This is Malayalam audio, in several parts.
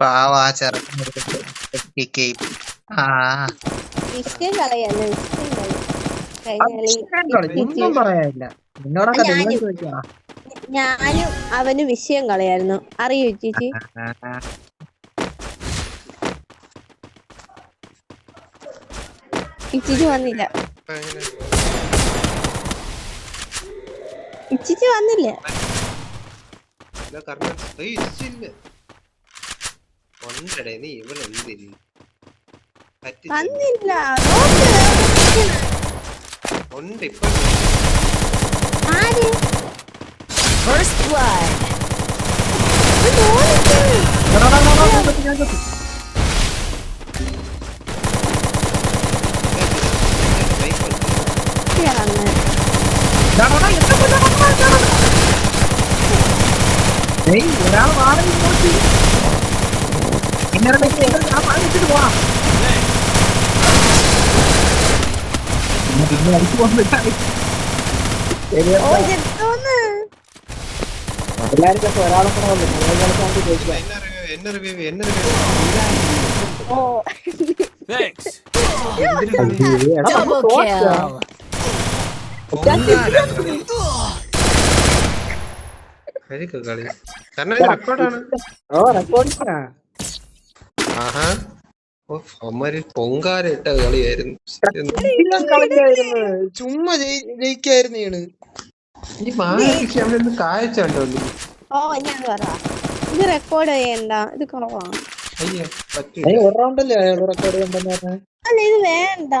പാവാ ആ വിഷയം ആ. ഒന്നും പറയാനില്ല. നിന്നോടൊക്കെ. ദൈവം ചോദിക്കാം. ഞാനും അവന് വിഷയം കളയായിരുന്നു. അറിയോ ചേച്ചി? ഇച്ചിച്ചു വന്നില്ല. ഇച്ചിച്ചു വന്നില്ല. കൊണ്ടടേ നീ ഇവിടെ പറ്റി വന്നില്ല. ഉണ്ട് ഇപ്പൊ. വന്നെ. ഏയ് ഒരാൾ വാടക എല്ലാവർക്കും ഒരാളും കൂടെ വന്നു ചോദിക്കാം എന്നെ റിവ്യൂ എന്നെ റിവ്യൂ ഓ. Double kill. കഴിക്ക കളി കാരണം റെക്കോർഡാണ് ഓ റെക്കോർഡിംഗ് ആഹാ. ഓ അമ്മര് പൊങ്കാലിട്ട കളിയായിരുന്നു. ചുമ്മാ ജയി- ജയിക്കായിരുന്നു ഈണ് ഈ മാനസിക അവിടെ നിന്ന് കാഴ്ച ഉണ്ടോ ഓ ഞാൻ പറയാ ഇത് റെക്കോർഡ് ചെയ്യണ്ട. ഇത് കുറവാണ് ഒരു റെക്കോർഡ് ചെയ്യണ്ടെന്ന് പറഞ്ഞത് അല്ല ഇത് വേണ്ട.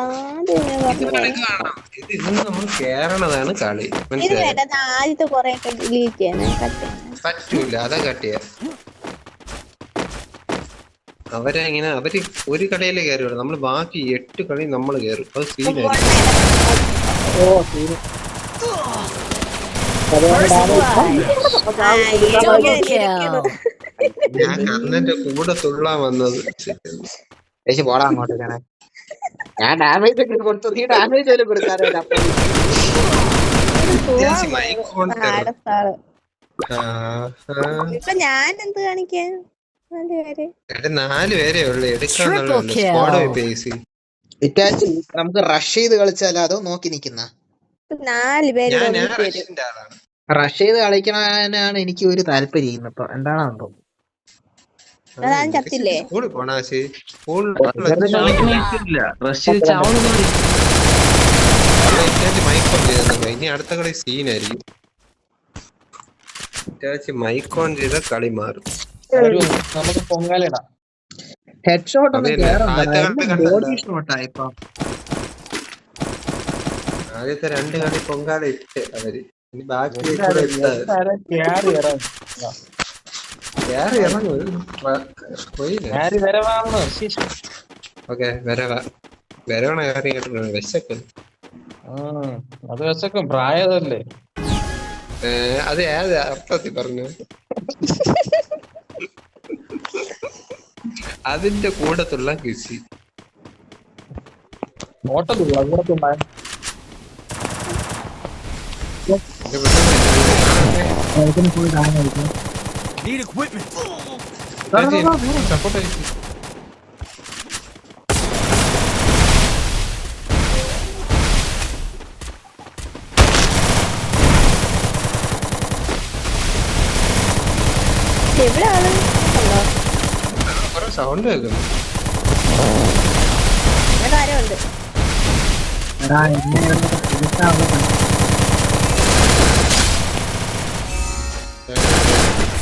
കേറണതാണ് കളി. ഇത് മനസ്സിലായി? ഇത് ആദ്യത്തെ കൊറേ ഡിലീറ്റ് ചെയ്യാൻ പറ്റൂല. അതാ കട്ടിയ. അവരെ ഇങ്ങനെ അവർ ഒരു കളിയിലേ കയറുള്ളൂ നമ്മൾ ബാക്കി എട്ട് കളി നമ്മൾ കയറും. അത് സീനായിരുന്നു. ഞാൻ കർണന്റെ കൂടെ തുള്ളാൻ വന്നത്. ചേച്ചി പോടാ അങ്ങോട്ട് ഞാൻ ഡാമേജ് ഒക്കെ കൊടുത്തു. നീ ഡാമേജ് പോലും കൊടുക്കാറില്ല ഞാൻ എന്ത് കാണിക്കാൻ? നമുക്ക് റഷ് ചെയ്ത് കളിച്ചാലോ? അതോ നോക്കി നിക്കുന്ന റഷ് ചെയ്ത് കളിക്കണാണ് എനിക്ക് ഒരു താല്പര്യം ഇന്നിപ്പോ. എന്താണെന്ന് സ്കൂളിൽ സ്കൂളിൽ മൈക്കോൺ ചെയ്തെന്ന് ഇനി അടുത്ത കളി സീനായിരിക്കും മൈക്കോൺ ചെയ്ത കളി മാറും. നമുക്ക് പൊങ്കാലിടാം ഹെഡ് ഷോട്ട് ആദ്യത്തെ കണ്ടത് കണ്ടതാ. ബോഡി ഷോട്ടാ ഇപ്പൊ. ആദ്യത്തെ രണ്ട് കളി പൊങ്കാല ഇട്ട് അവർ. ഇനി ബാക്കി ഓക്കെ വരവാ. വരവണ? കാര്യം കേട്ടിട്ടുണ്ട് വിശക്ക് അത് വിശക്കും പ്രായതല്ലേ. അത് ഏത് അർത്ഥത്തിൽ പറഞ്ഞു അതിന്റെ കൂടത്തുള്ള കൃഷി ഓട്ടത്തില്ല അങ്ങോട്ടുള്ള ഇത് വിട്ടു പോയി കാണാനായിരിക്കും Need കിസി സപ്പോർട്ട് ആയിരിക്കും എവിടെ ആൾ ഉണ്ടോ കുറെ സൗണ്ട് കേൾക്കുന്നു ഉണ്ട്. എടാ എന്നെ.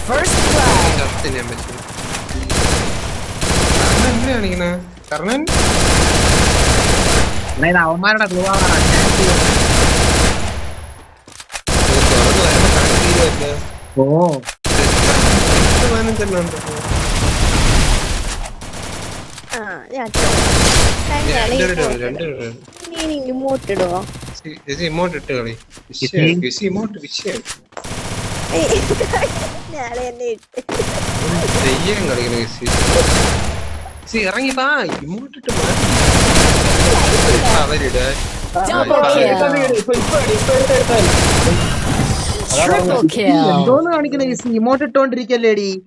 First blood. പറ്റും കർണൻ എന്തിനാ കാണിക്കണ കർണൻ? എടാ, ഇത് അവന്മാരുടെ ഗ്ലൂ ആവാറാ തുറന്നു വരുമ്പോ കളി തീരുമല്ലോ ഓ ആ ഞാൻ നീ ഇങ്ങോട്ട് ഇടുവോ? ഇട്ട് കളി. വിഷയം ഇറങ്ങി വാ. ഇമോട്ട് അവരിട്. എന്തോന്ന് കാണിക്കണ ഇട്ടോണ്ടിരിക്കല്ലേടി?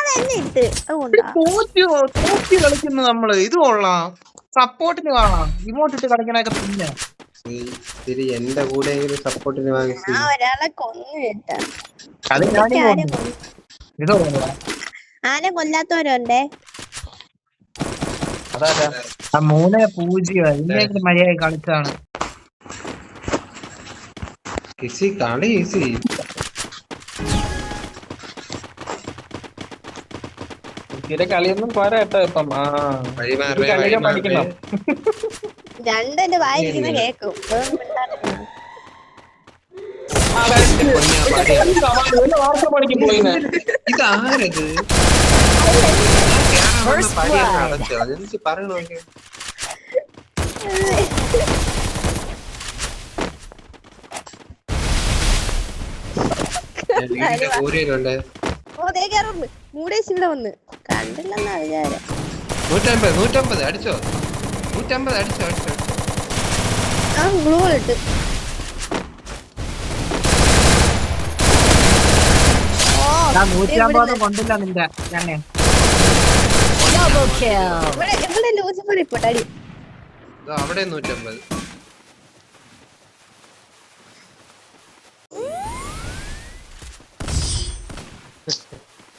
അതെന്നെ ഇട്ട് അതുകൊണ്ടാ. തോറ്റു തോറ്റി കളിക്കുന്നു നമ്മൾ ഇത് കൊള്ളാം. സപ്പോർട്ടിന് കാണാം. ഇമോട്ട് ഇട്ട് കളിക്കണൊക്കെ പിന്നെ എന്റെ കൂടെ സപ്പോർട്ടിന് വാങ്ങിച്ചു ആ ഒരാളെ കൊന്നു കേട്ടാ. അത് ഞാൻ ഇത് കൊല്ലാത്തവരുണ്ടേ? അതാ ആ മൂന്നേ പൂജ്യം. മര്യാദ കളിച്ചാണ്. കളി ഈസി ഇതിലെ കളിയൊന്നും പോരാട്ടോ ഇപ്പം. ആ പഠിക്കണം രണ്ടെന്റെ വായിരിക്കുന്ന കേക്കും. ഇതാരത് പറയണോ ഓ ദേ മൂടേശ് ഇവിടെ വന്ന്. കണ്ടില്ലെന്നാ വിചാരം. നൂറ്റമ്പത് നൂറ്റമ്പത് അടിച്ചോ? നൂറ്റമ്പത് അടിച്ചോ അടിച്ചോ ആ ഗ്ലൂ ഇട്ട്. നൂറ്റമ്പത് കൊണ്ടില്ല നിന്റെ ഞണ്ണെ ഇവിടെ ലൂസിഫർ ഇപ്പൊ അവിടെ നൂറ്റമ്പത് എന്തായിരുന്നു ഇത് വിഷയമില്ല. ഇന്നാ ഇതാണ്. നാലേ രണ്ട് രണ്ടേ ഒന്ന് വാവ് ഞാൻ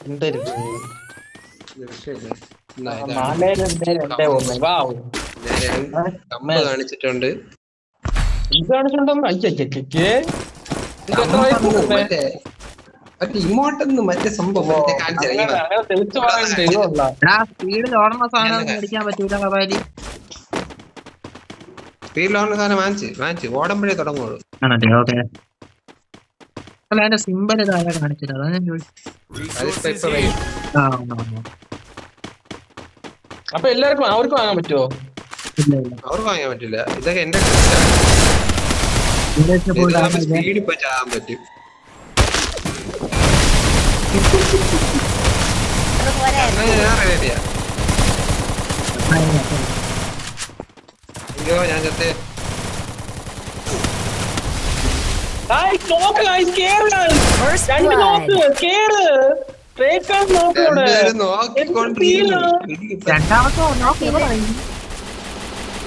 കാണിച്ചിട്ടുണ്ട്. മറ്റേ? മറ്റേ ഇമോട്ടെന്ന് മറ്റേ സംഭവം സ്പീഡിൽ ഓടുന്ന സാധനം ഒന്നും മേടിക്കാൻ പറ്റൂല കപാലി. സ്പീഡിലുള്ള സാധനം വാങ്ങിച്ച് വാങ്ങിച്ച്. ഓടുമ്പോഴേ തുടങ്ങുള്ളൂ. ആണല്ലേ? ഓക്കെ. അല്ല അതിന്റെ സിമ്പൽ ഇതാരാ കാണിച്ചത്. അതാ ഞാൻ. അപ്പൊ എല്ലാവർക്കും അവർക്ക് വാങ്ങാൻ പറ്റുമോ അവർക്ക് വാങ്ങാൻ പറ്റില്ല. ഇതൊക്കെ എന്റെ പറ്റും. റെഡിയാ ഞാൻ ചത്തേ First രണ്ട് blood. നോക്ക് കേറ് ട്രേക്കാൻ നോക്കോടെ രണ്ടുപേരും നോക്കിക്കൊണ്ടിരിക്കുന്നു രണ്ടാമത്തെ നോക്കി ഇവിടെ വൈ.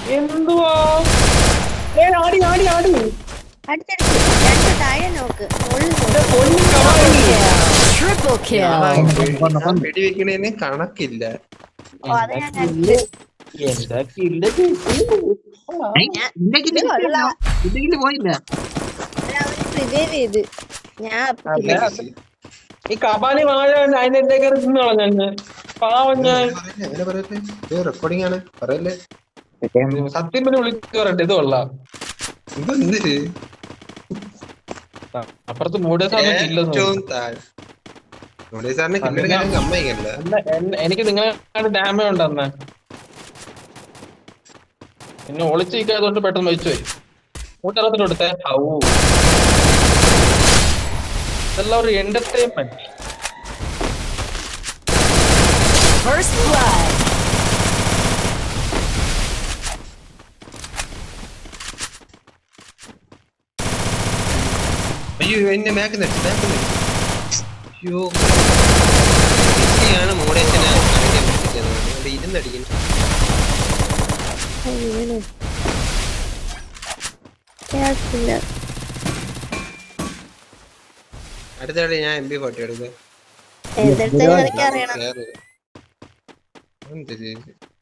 എന്തുവാ? ആടി ആടി ആടി. അടുത്തടുത്ത്. രണ്ട് താഴെ നോക്ക്. കൊന്നു. വെടിവെക്കണേന് കണക്കില്ല. പോയില്ല. ചെയ്ത്. ഞാൻ. ഈ കപാലി വാഴ അതിന്റെ എന്റെ കയറി തിന്നു. കളഞ്ഞ പാവം ഞാൻ. റെക്കോർഡിംഗ് ആണ്. പറയല്ലേ? സത്യം പിന്നെ ഇത് കൊള്ളാം. അപ്പുറത്ത് സാറിന് എനിക്ക് നിങ്ങളെ ഡാമേ ഉണ്ടെന്ന്. പിന്നെ ഒളിച്ചിരിക്കാത്തോണ്ട് പെട്ടെന്ന് വെച്ചു പോയി കൂട്ടറത്തിന് കൊടുത്തേ ഔ ഇതെല്ലാം ഒരു എന്റർടൈൻമെന്റ് First blood. അയ്യോ എന്നെ മേക്ക് നെറ്റ് മേക്ക് നെറ്റ് അയ്യോ. ആണ് കളിക്കാൻ പറ്റിക്കുന്നത് അവിടെ ഇരുന്നടിക്കുന്നു ഓ, വീണു. കേൾക്കില്ല. അടുത്ത കളി ഞാൻ എം ബി ഫോർട്ടി? ഇത്?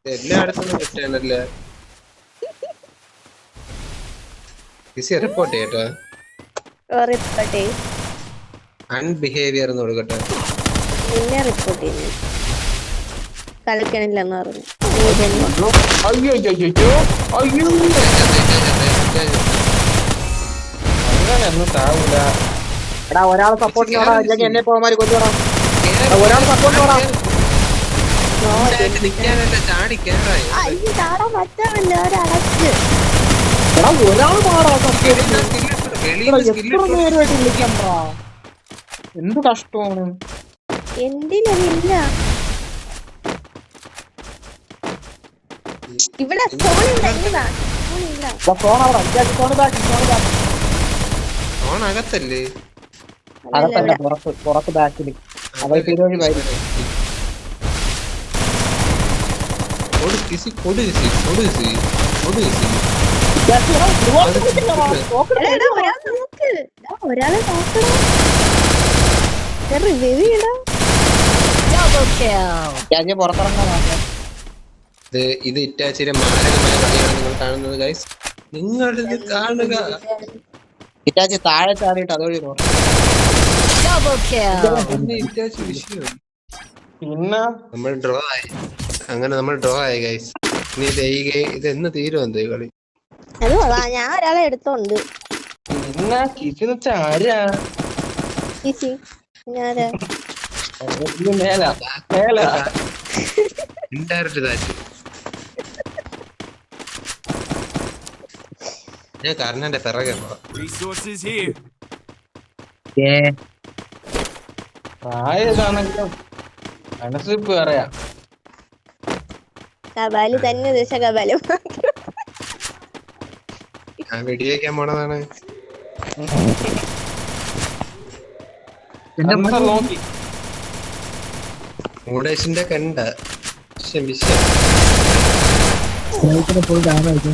എല്ലായിടത്തും കിട്ടാനല്ലേ ബിസി റിപ്പോർട്ട് ചെയ്യട്ടോ? അൺബിഹേവിയർ എന്ന് കൊടുക്കട്ടെ. റിപ്പോർട്ട് ചെയ്യുന്നു. കളിക്കണില്ലെന്ന് പറഞ്ഞു. നീ ജന്മം. അയ്യോ അയ്യോ. അയ്യോ. അയ്യോ അങ്ങനെ ഒന്നും താവൂല എടാ ഒരാൾ സപ്പോർട്ട് ചെയ്യണം അല്ലെങ്കിൽ എന്നെ പോകാൻ കൊല്ലുവാ ഒരാൾ എടാ ഒരാൾ മാറാ എത്ര നേരമായിട്ട് വിളിക്കണ്ടാ? എന്ത് കഷ്ടമാണ്. എന്തിനില്ല ഇവിടെ ഫോൺ ഇവിടെ ഫോൺ അവിടെ. അഞ്ചാക്കി ഫോൺ ബാക്കി ഫോൺ ബാക്കി ഫോൺ അകത്തല്ലേ? പുറത്ത് പുറത്ത് ബാക്കിൽ ഒരാളെ. ഞാൻ പുറത്തിറങ്ങാൻ ഇത് ഇത് ഇറ്റാച്ചിയുടെ മാരകമായ കളിയാണ് നിങ്ങൾ കാണുന്നത് ഗൈസ് നിങ്ങളിത് കാണുക. ഇറ്റാച്ചി താഴെ ചാടിയിട്ട് അതുവഴി നോക്കാം. Double kill. പിന്നെ ഇറ്റാച്ചി വിഷയം പിന്നെ? നമ്മൾ ഡ്രോ ആയി. അങ്ങനെ നമ്മൾ ഡ്രോ ആയി ഗൈസ് ഇനി ഇത് ഈ ഗെയിം ഇത് എന്ന് തീരും എന്ത് ഈ കളി? അത് കൊള്ളാം. ഞാൻ ഒരാളെ എടുത്തോണ്ട്. പിന്നെ കിസി എന്ന് വെച്ചാ ആരാ? ഈസി ഞാൻ ഇത് മേല. മേല. ഇൻഡയറക്റ്റ് താറ്റ് ഞാൻ കർണന്റെ പിറകെ പോവാം. Resources here. ഏ പ്രായതാണെങ്കിലും മനസ്സിപ്പ് പറയാ കബാലി തന്നെ ഉദ്ദേശ കബാലും ഞാൻ വെടിവെക്കാൻ പോണതാണ്. എന്റെ അൻസർ നോക്കി. മൂടേശിന്റെ കണ്ട. ക്ഷമിച്ചു ഡാമേജ്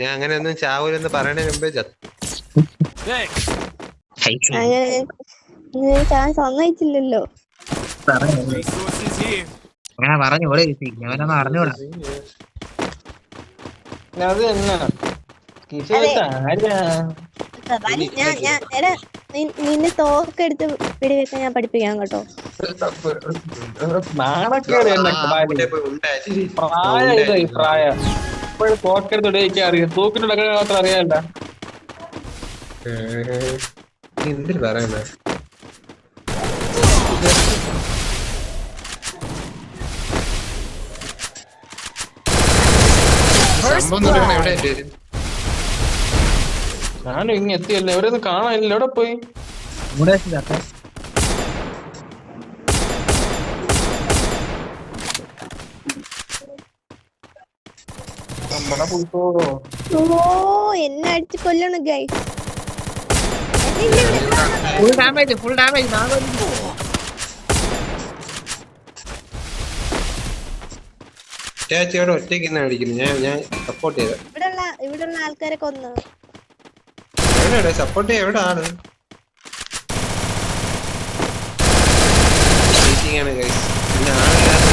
ഞാൻ അങ്ങനെ ഒന്നും ചാവൂലെന്ന് പറയണേ മുമ്പേ ചത്തു. അങ്ങനെ ചാൻസ് സമ്മതിച്ചില്ലല്ലോ. അങ്ങനെ പറഞ്ഞു ഇവിടെ ഞാനൊന്നും അറിഞ്ഞൂടാ. അത് തന്നെ ഞാൻ ഞാൻ നിന്നെ തോക്കെടുത്ത് പിടിവെക്കാൻ ഞാൻ പഠിപ്പിക്കാം കേട്ടോ. നാണക്കേട് പ്രായ. അറിയാം. മാത്രം അറിയാല്ല പറയുന്നേ? ഞാനും ഇങ്ങനെ എത്തിയല്ലേ? എവിടെ കാണാനില്ല. എവിടെ പോയി ഇവിടെ ചത്ത നമ്മടെ പുൽത്തോ ഓ എന്നെ അടിച്ച് കൊല്ലണം guy full damage full damage ചേച്ചി അവിടെ ഒറ്റയ്ക്ക് തന്നെ അടിക്കുന്നു. ഞാൻ ഞാൻ സപ്പോർട്ട് ചെയ്ത. ഇവിടെയുള്ള ഇവിടെയുള്ള ആൾക്കാരെ കൊന്നു. എവിടെയാണ് സപ്പോർട്ട് ചെയ്യാൻ എവിടെ ആണ് ആണ് guys. പിന്നെ ആളില്ലാത്ത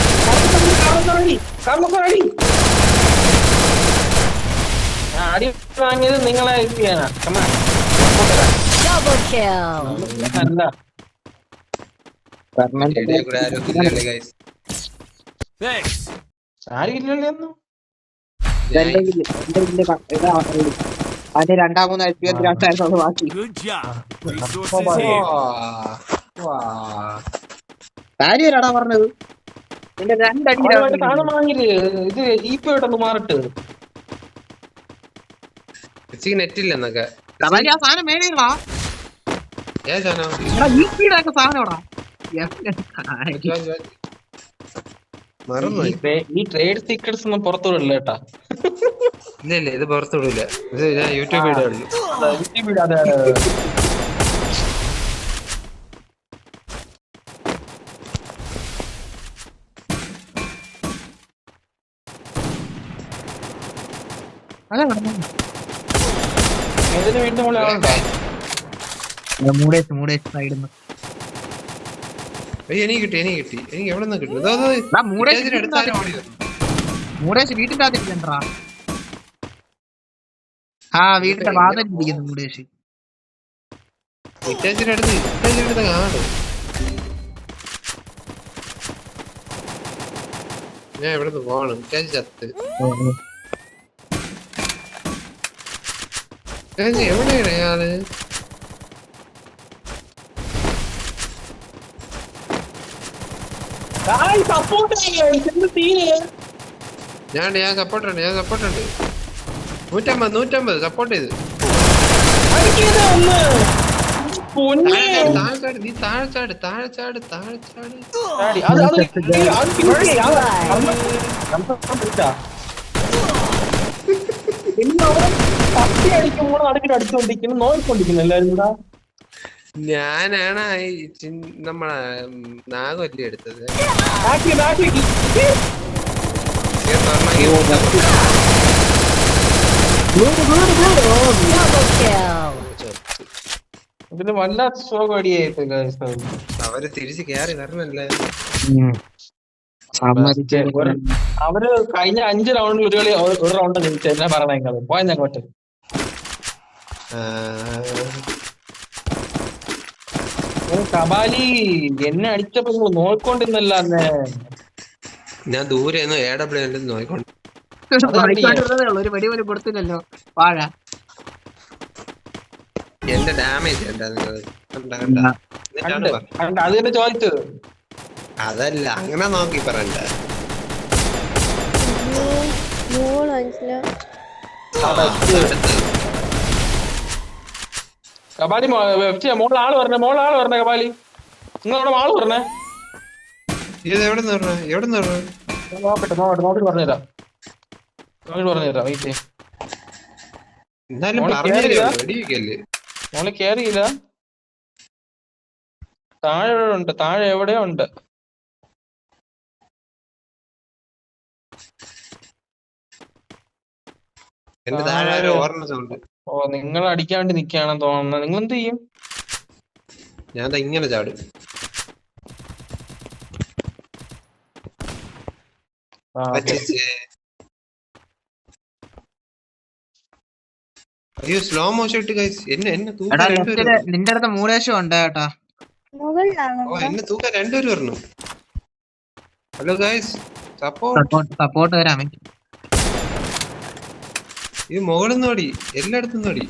അടി വാങ്ങിയത് നിങ്ങളെ ഇത് ചെയ്യാനാ. Double kill. അല്ല. ഇടയിൽ കൂടെ ആരും ഇല്ലല്ലേ guys. Thanks. ആരും ഇല്ലല്ലോ ഒന്നും അതിന്റെ രണ്ടാമൂന്ന് എച്ച് പി രണ്ടായിരുന്നു ബാക്കി. Good job. Resources here. കാര്യമല്ലടാ പറഞ്ഞത്? നിന്റെ രണ്ടടി അവനുമായിട്ട് കാണാൻ വാങ്ങിൽ ഇത് ഈപ്പോയിട്ടൊന്ന് മാറിട്ട്. ചേച്ചിക്ക് നെറ്റ് ഇല്ല എന്നൊക്കെ. കബാലി ആ സാധനം മേടിക്കടാ ഏ ജാനോ എടാ ഈ സ്പീഡൊക്കെ സാധനം എടാ മറന്നു ഈ ട്രേ- ഈ ട്രേഡ് സീക്രട്സ് ഒന്നും പുറത്തു വിടില്ല കേട്ടാ. ഇല്ല ഇല്ല ഇത് പുറത്തു വിടില്ല ഇത് ഞാൻ യൂട്യൂബ് ഇടുള്ളൂ അതെ അതാ ഏതിന് വീണ്ടും മുകളിൽ ആളുണ്ടോ? മൂടേച്ച് മൂടേച്ച് സൈഡിൽ നിന്ന് എനിക്ക് കിട്ടി എനിക്ക് കിട്ടി. എനിക്ക് എവിടെ നിന്ന് കിട്ടും വന്നു വീട്ടിന്റെ അകത്തിരിക്കണ്ടാ ആ വീടിന്റെ വാതിൽ ഇരിക്കുന്നു മൂടേച്ച് ഇറ്റാച്ചിന്റെ അടുത്ത് ഇറ്റാച്ചിന്റെ അടുത്ത് കാണും ഞാൻ എവിടെ നിന്ന് പോകണം. ഇറ്റാച്ചി ചത്ത് ഇറ്റാച്ചി എവിടെയാണ് സീന് ഞാൻ ഞാൻ സപ്പോർട്ട് ഉണ്ട് ഞാൻ സപ്പോർട്ട് ഉണ്ട് നൂറ്റമ്പത് നൂറ്റമ്പത് സപ്പോർട്ട് ചെയ്ത് നീ താഴെ ചാട് താഴെ നടുക്കിട്ട് അടിച്ചുകൊണ്ടിരിക്കുന്നു നോക്കിക്കൊണ്ടിരിക്കുന്നു എല്ലാരും കൂടെ. ഞാനാണ് ഈ ചിൻ- നമ്മളെ ഉം, നാഗവല്ലി എടുത്തത്? ബാക്കി ബാക്കി ഞാൻ സ്വർണ Double kill. ഇതിന് വല്ലാത്ത സുഖടിയായിട്ട് അവർ തിരിച്ച് കേറി വരണല്ലേ? അവർ കഴിഞ്ഞ അഞ്ച് റൗണ്ടിൽ ഒരു കളി ഒരു- റൗണ്ട് ജയിച്ചു. എന്നാ പറയണേക്കാൾ പോയ ഞങ്ങോട്ട് ആ, കബാലി എന്നെ അടിച്ചപ്പോ നിങ്ങൾ നോക്കിക്കൊണ്ടിരുന്നല്ല അന്നേ. ഞാൻ ദൂരെ നിന്ന് എ ഡബ്ല്യു നോക്കിക്കൊണ്ട് ഒരു വെടി പോലും കൊടുത്തില്ലല്ലോ. വാഴ. എന്റെ ഡാമേജ് അത് തന്നെ ചോദിച്ചത്. അതല്ല അങ്ങനെ നോക്കി പറയണ്ട. മോൾ കബാലി മോളെ ആൾ പറഞ്ഞേ മോളെ ആൾ പറഞ്ഞേ കബാലി നിങ്ങളവിടെ ആൾ പറഞ്ഞേ ഇത് എവിടെ നിന്ന് പറഞ്ഞ എവിടെ നിന്ന് പറഞ്ഞ ഞാൻ നോക്കട്ടെ നോക്കട്ടെ നോക്കിട്ട് പറഞ്ഞുതരാം. നോക്കിട്ട് പറഞ്ഞുതരാം വെയിറ്റ് എന്നാലും മോൾ പറഞ്ഞു കേറിയതാ? വെടിവെക്കല്ലേ മോൾ കേറിയില്ല. താഴെ ഉണ്ട് താഴെ എവിടെയോ ഉണ്ട്. എന്റെ താഴെ ഒരു ഓർമ്മ സൗണ്ട് ഓ നിങ്ങൾ അടിക്കാണ്ട് നിക്കാണെന്ന് തോന്നുന്നത് നിങ്ങൾ എന്ത് ചെയ്യും? ഞാൻ ദാ ഇങ്ങനെ ചാടും. ആ, okay. അച്ഛേ. അയ്യോ സ്ലോ മോഷൻ ഇട്ട്. എന്നെ എന്നെ എടാ തൂക്കം രണ്ടുപേരും ലെഫ്റ്റിൽ നിന്റെ അടുത്ത് മൂലേശം ഉണ്ട് കേട്ടാ. മുകളിലാണോ? ഓ എന്നെ തൂക്കാൻ രണ്ടുപേരും പറഞ്ഞു ഹലോ ഗൈസ് സപ്പോ സപ്പോർട്ട് സപ്പോർട്ട് വരാമേ ഇത് മുകളിൽ നിന്ന് അടി എല്ലായിടത്തും നോടി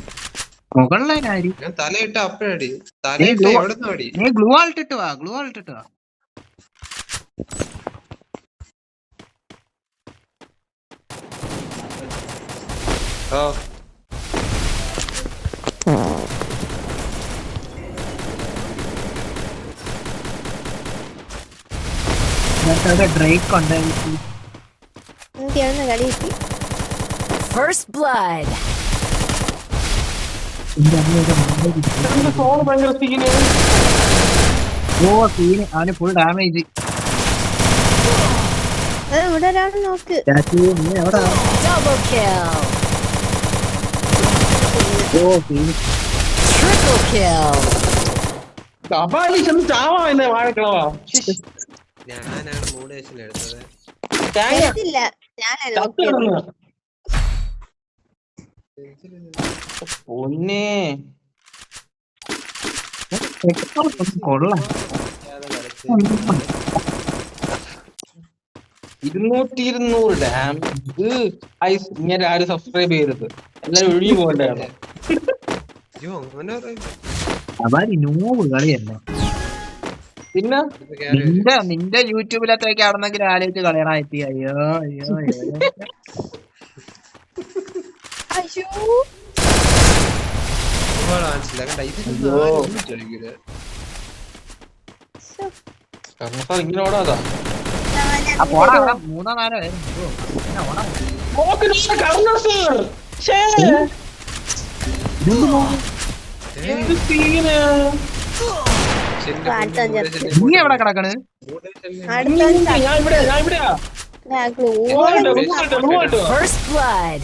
മുകളിലായി ഞാൻ തലയിട്ട അപ്പഴടി. തലയിട്ട് എവിടെ നോടി നീ ഗ്ലൂ ആൾട്ടിട്ട് വാ ഗ്ലൂ ആൾട്ടിട്ട് വാ. ഓ ഡ്രേക്ക് ഉണ്ട്? എനിക്ക് കളി കിട്ടി. First blood. ഫോൺ ഭയങ്കര സീന് ഓ സീന് അവന് ഫുൾ ഡാമേജ് അത് ഇവിടെ ഒരാൾ നോക്ക്. ഓ സീന് Triple kill. കബാലി ചെന്ന് ചാവാ എന്നെ വാഴക്കളവാ ഞാനാണ് മൂടേശൻ എടുത്തത്. എടുത്തില്ല. പൊന്നേ. കൊള്ളാം. ഇരുന്നൂറ്റി ഇരുന്നൂറ് ഡാം. ഇത് ഐസ് ഇങ്ങനെ ആരും സബ്സ്ക്രൈബ് ചെയ്തത് എല്ലാരും ഒഴിഞ്ഞു പോകണ്ടാണ്. നൂറ് കളിയല്ല? പിന്നെ. നിന്റെ നിന്റെ യൂട്യൂബിലത്തേക്ക് ആണെന്നെങ്കിൽ ആലോചിച്ച് കളയണ എത്തി. അയ്യോ അയ്യോ അയ്യോ അയ്യോ ഒരുപാട് മനസ്സിലാ കണ്ട ഇതിലൊന്നും അയ്യോ. ആരും ഒന്നും ചോദിക്കില്ല ശ്ശോ. കാരണം സാർ ഇങ്ങനെ ഓടാതാ? ഞാൻ ആ പോടാ. അവിടെ മൂന്നോ നാലോ നീ എവിടെ കിടക്കണ്? ഞാൻ ഇവിടെ ഞാൻ ഇവിടെ. First blood.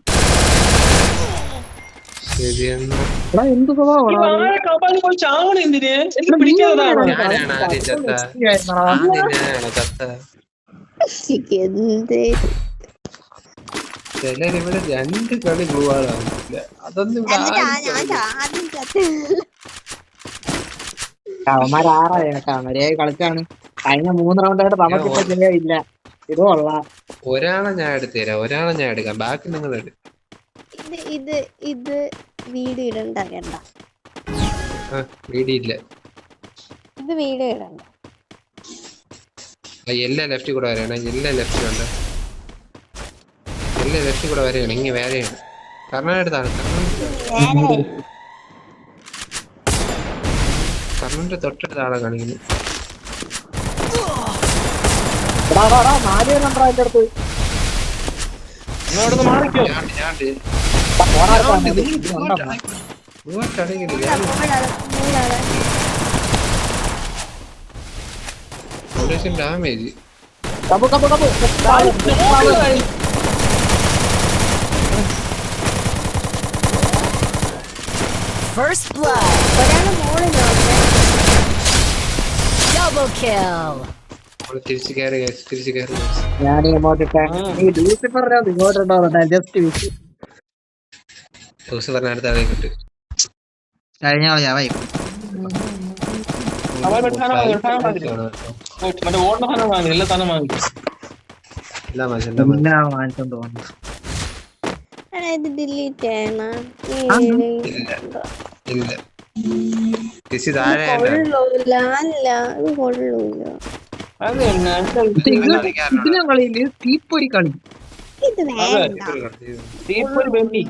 ഇവിടെ രണ്ട് കളി അതൊന്നും അവന്മാർ ആറായ കേട്ടാ. കളിച്ചാണ് കഴിഞ്ഞ മൂന്ന് റൗണ്ടായിട്ട് നമുക്കിപ്പോ ജയമില്ല ഇത് കൊള്ളാം ഒരാളെ ഞാൻ എടുത്തുതരാം ഒരാളെ ഞാൻ എടുക്കാം. ബാക്കി നിങ്ങൾ എടുക്കും. ഇത് ഇത് ഇത് വീഡിയോ ഇടണ്ട വേണ്ട വീടില്ല. ഇത് വീഡിയോ ഇടണ്ട. എല്ലാ ലെഫ്റ്റിൽ കൂടെ വരെയാണ് എല്ലാ ലെഫ്റ്റിൽ ഉണ്ട് എല്ലാ ലെഫ്റ്റിൽ കൂടെ വരെയാണ് ഇങ്ങനെ വേറെയാണ് കർണാടകത്താണ് കർണന്റെ തൊട്ടടുത്ത ആളെ കാണിക്കുന്നു. നാല് നമ്പർ അതിന്റെ അടുത്ത്. ഞാൻ ഞാൻ. Damage Kabu, Kabu, Kabu. First blood. Double kill. തിരിച്ചു കയറി തിരിച്ചു കയറി. ഞാൻ ഇങ്ങോട്ട് ഈ ലൂസിഫറിനെ ഇങ്ങോട്ടുണ്ടോ ജസ്റ്റ് വിറ്റ് ദിവസം പറഞ്ഞ അടുത്ത ആളെ കിട്ട്. കഴിഞ്ഞ പിന്നെ വാങ്ങിച്ചോണ്ട് പോകുന്നു ഇത് ഡിലീറ്റ് ചെയ്യണം. ഇല്ല. താഴെ കളിയിൽ തീപ്പൊരി കളി. ഇത് വേണ്ട. തീപ്പൊരി ബെന്നി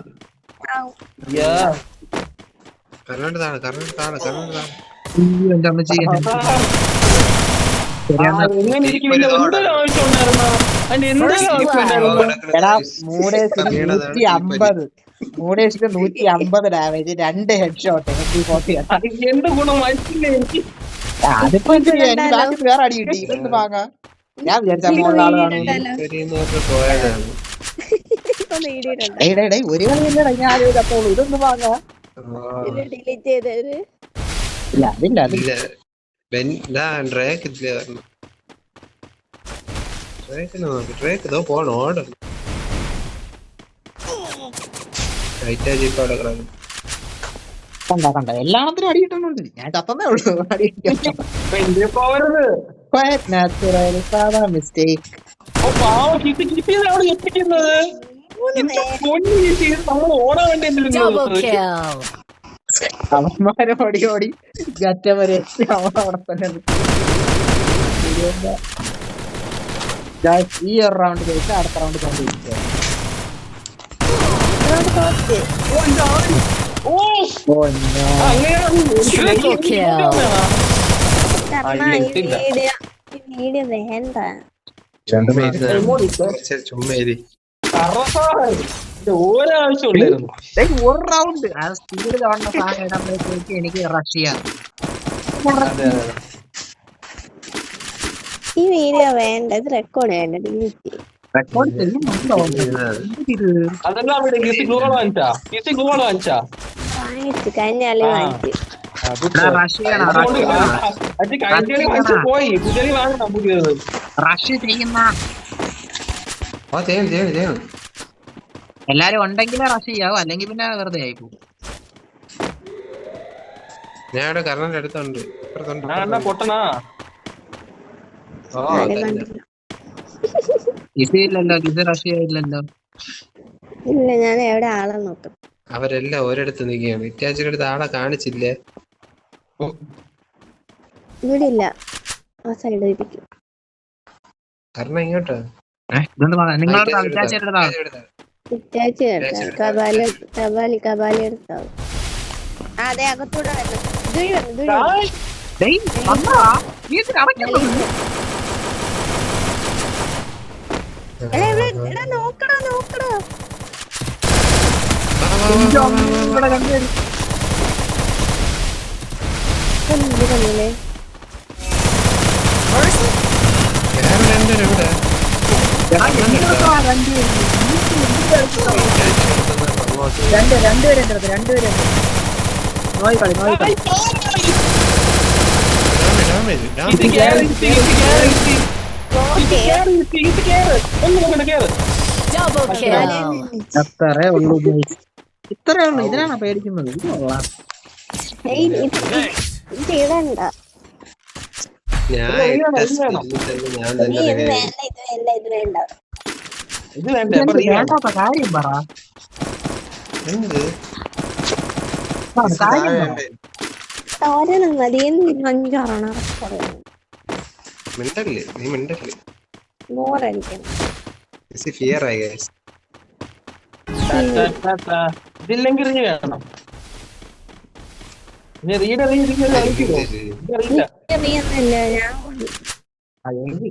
കർണാടകത്താണ് കർണാടകത്താണ് അയ്യോ, എന്റെ അമ്മച്ചി നൂറ്റി അമ്പത്. മൂടേശിന് നൂറ്റി അമ്പത് ഡാമേജ് രണ്ട് ഹെഡ് ഷോട്ട് അതിപ്പോ വേറെ അടി കിട്ടി. ഇതൊന്ന് വാങ്ങാം ഞാൻ വിചാരിച്ച മുകളിൽ ഒരു കളി ഇല്ലടാ ഞാൻ ആരും കത്തോളൂ ഇതൊന്ന് വാങ്ങാ. ഇത് ഡിലീറ്റ് ചെയ്തത് ഇല്ല അതില്ല അതില്ല. നോക്ക് ഇതോ പോണം ജീപ്പ് അവിടെ കണ്ട കണ്ട? എല്ലാത്തിനും അടി കിട്ടുന്നുണ്ട്. ഞാൻ ചത്തന്നേ ഉള്ളൂ. അടി നാച്ചുറൽ സാധാ മിസ്റ്റേക്ക് ഓ പാവം കിട്ടി കിട്ടിയത് അവിടെ എത്തിക്കുന്നത്. അവന്മാരെ ഓടി ഓടി ഗറ്റ വരെ അവൻ അവിടെ തന്നെ ഈ ഒരു റൗണ്ട് കഴിച്ച് അടുത്ത റൗണ്ട് കണ്ടിരിക്കുക ഓ ഓ no. Triple kill. കർണ ഈ ഇട്ടില്ല. വീഡിയോ ഈ വീഡിയോ വേണ്ട ചുമ്മാ ഇരുന്നാ. ശരി, ചുമ്മാ ഇരി. ഒരാവശ്യം ഉണ്ടായിരുന്നു ദേ, ഒരു റൗണ്ട് ആ സ്പീഡ് കാണുന്ന സാധനം ഇടുമ്പോഴത്തേക്ക് എനിക്ക് റഷ് ചെയ്യാം ഈ വീഡിയോ വേണ്ട ഇത് റെക്കോർഡ് ചെയ്യണ്ട ഡിലീറ്റ് റെക്കോർഡ് ചെയ്യുന്നുണ്ടോ അതെല്ലാം അവിടെ ഈസി ഗ്ലൂകൾ വാങ്ങിച്ചാ. ഈസി ഗ്ലൂകൾ വാങ്ങിച്ചാ വാങ്ങിച്ചു കഴിഞ്ഞ വാങ്ങിച്ചു റഷ് ചെയ്യുന്ന ആ ചെയ്യണം ചെയ്യണം ചെയ്യണം എല്ലാരും ഉണ്ടെങ്കിലേ റഷ് ചെയ്യാവും. അല്ലെങ്കിൽ പിന്നെ വെറുതെ ആയി പോകും ഞാൻ ഇവിടെ കർണന്റെ അടുത്തുണ്ട്. ഇപ്പുറത്തുണ്ട്, ഞാൻ എന്നാ പൊട്ടനാ ഓ കളി അതന്നെ. ഇത് ഇല്ലല്ലോ ഇത് റഷ് ചെയ്യില്ലല്ലോ ഇല്ല ഞാൻ എവിടെ ആളെ നോക്കും. അവരെല്ലാം ഒരിടത്ത് നിൽക്കുകയാണ്. ഇറ്റാച്ചിയുടെ അടുത്ത് ആളെ കാണിച്ചില്ലേ? ഇവിടെ ഇല്ല ആ സൈഡ് ഇരിക്കും. കർണ ഇങ്ങോട്ടാ? ഇതൊന്ന് നിങ്ങളുടെ. ഇറ്റാച്ചി എടുത്ത. ഇറ്റാച്ചി കബാലി കബാലി കബാലി എടുത്താവും ആ അതെ അകത്തൂടെ നോക്കടാ നോക്കടാ. വാ, രണ്ട് രണ്ടുപേരും രണ്ടുപേരും. നോയി കളി നോയി കളി. അത്രേ ഉള്ളൂ. ഇത്രേ ഉള്ളൂ ഇതിനാണ് പേടിക്കുന്നത് ഇത് കൊള്ളാം ഏയ് ഇത് വേണ്ട. കാര്യം പറ. എന്ത്? മതി മിണ്ടല്ലേ? നീ മിണ്ടല്ലേ? ബോറടിക്കണം. ഇതില്ലെങ്കിൽ നീ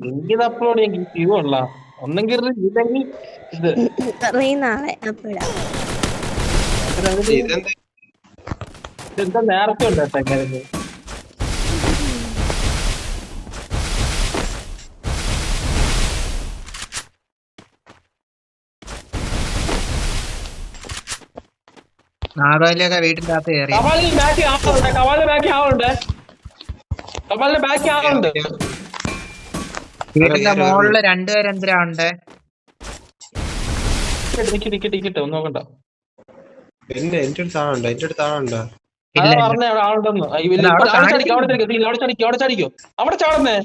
എനിക്ക് അപ്ലോഡ് ചെയ്യാൻ ഇത് കൊള്ളാം. ഒന്നെങ്കിൽ ഇല്ലെങ്കിൽ ഇത്. നാളെ അപ്പിടാം ഇതെന്ത് ഇതെന്താ നേരത്തെ ഉണ്ട് കേട്ടോ നാഗവല്ലിയൊക്കെ വീട്ടിന്റെ അകത്ത് കയറി. കവാലിന് ബാക്കി ആളുണ്ട്. കവാലിന് ബാക്കി ആളുണ്ട്. കവാലിന് ബാക്കി ആളുണ്ട്. വീടിന്റെ മുകളിൽ രണ്ടുപേരെന്തിരാ ഉണ്ട്? ടിക്കറ്റ് ടിക്കറ്റ് ടിക്കറ്റ് ഒന്നും നോക്കണ്ട. എന്റെ എന്റെ അടുത്ത് ആളുണ്ടോ. എന്റെ അടുത്ത് ആളുണ്ടോ. ഇല്ല, അതാ ഇല്ല. പറഞ്ഞ അവിടെ ആളുണ്ടെന്ന്. ആ, ഇവർ ഇല്ല, അവിടെ അവിടെ ചാടിക്കോ. അവിടെ ചാടിക്കോ. അവിടെ ചാടിക്കോ അവിടെ ചാടിക്കോ. അവിടെ ചാടുന്നേ.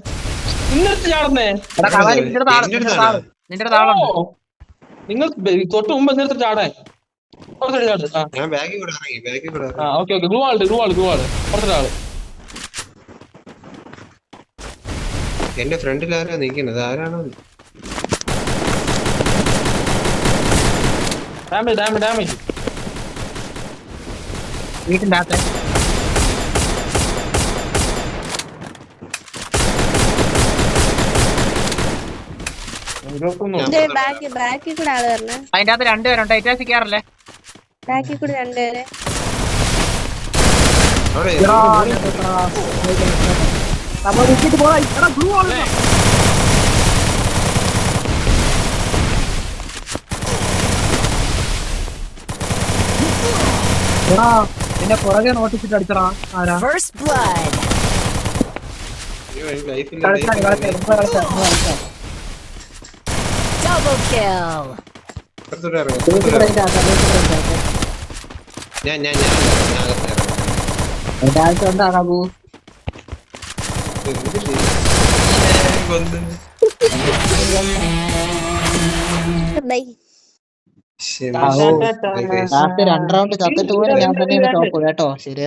ഇന്നടുത്ത് ചാടുന്നേ. എടാ കവാലി നിന്റെ അടുത്ത് ആൾ എന്റെ നിന്റെ അടുത്താണോ? അടുത്ത് ആൾ നിന്റെ അടുത്ത് ആളുണ്ട്. ഓ, നിങ്ങൾ ബെ- തൊട്ട് മുമ്പ് എന്നിടത്ത് ചാടേ. കുറച്ച് ചാട് ആ ഞാൻ ബാഗിൽ കൂടെ ഇറങ്ങി ബാഗിൽ കൂടെ ഇറങ്ങി. ആ ഓക്കെ ഓക്കെ. ഗ്ലൂ ആളുണ്ട് ഗ്ലൂ ആൾ ഗ്ലൂ ആൾ. കുറച്ചൊരാൾ എന്റെ ഫ്രണ്ടിൽ ആരാ നിൽക്കുന്നത്? ആരാണോ ഡാമേജ് ഡാമേജ് ഡാമേജ് അകത്ത് അതിന്റെ അകത്ത് രണ്ടുപേരുണ്ട്. ഇറ്റാസിക്കാറില്ലേ ബാക്കി കൂടി രണ്ടുപേരെ നിന്നെ പുറകെ നോട്ടിച്ചിട്ട് അടിച്ചടാ. ആരാ? First blood. ലൈഫിൽ കളിച്ചാ കളിച്ചാ ഇപ്പൊ കളിച്ചാ ഇപ്പൊ കളിച്ചാ Double kill. പുറത്തോട്ട് ഇറങ്ങി വീട്ടിൽ അതിന്റെ അകത്ത് വീട്ടിൽ അതിന്റെ അകത്ത് ഞാൻ ഞാൻ ഞാൻ. ലാസ്റ്റ് രണ്ട് റൗണ്ട് ചത്തിട്ട് പോലും ഞാൻ തന്നെയാണ് ടോപ്പ് കേട്ടോ ശരി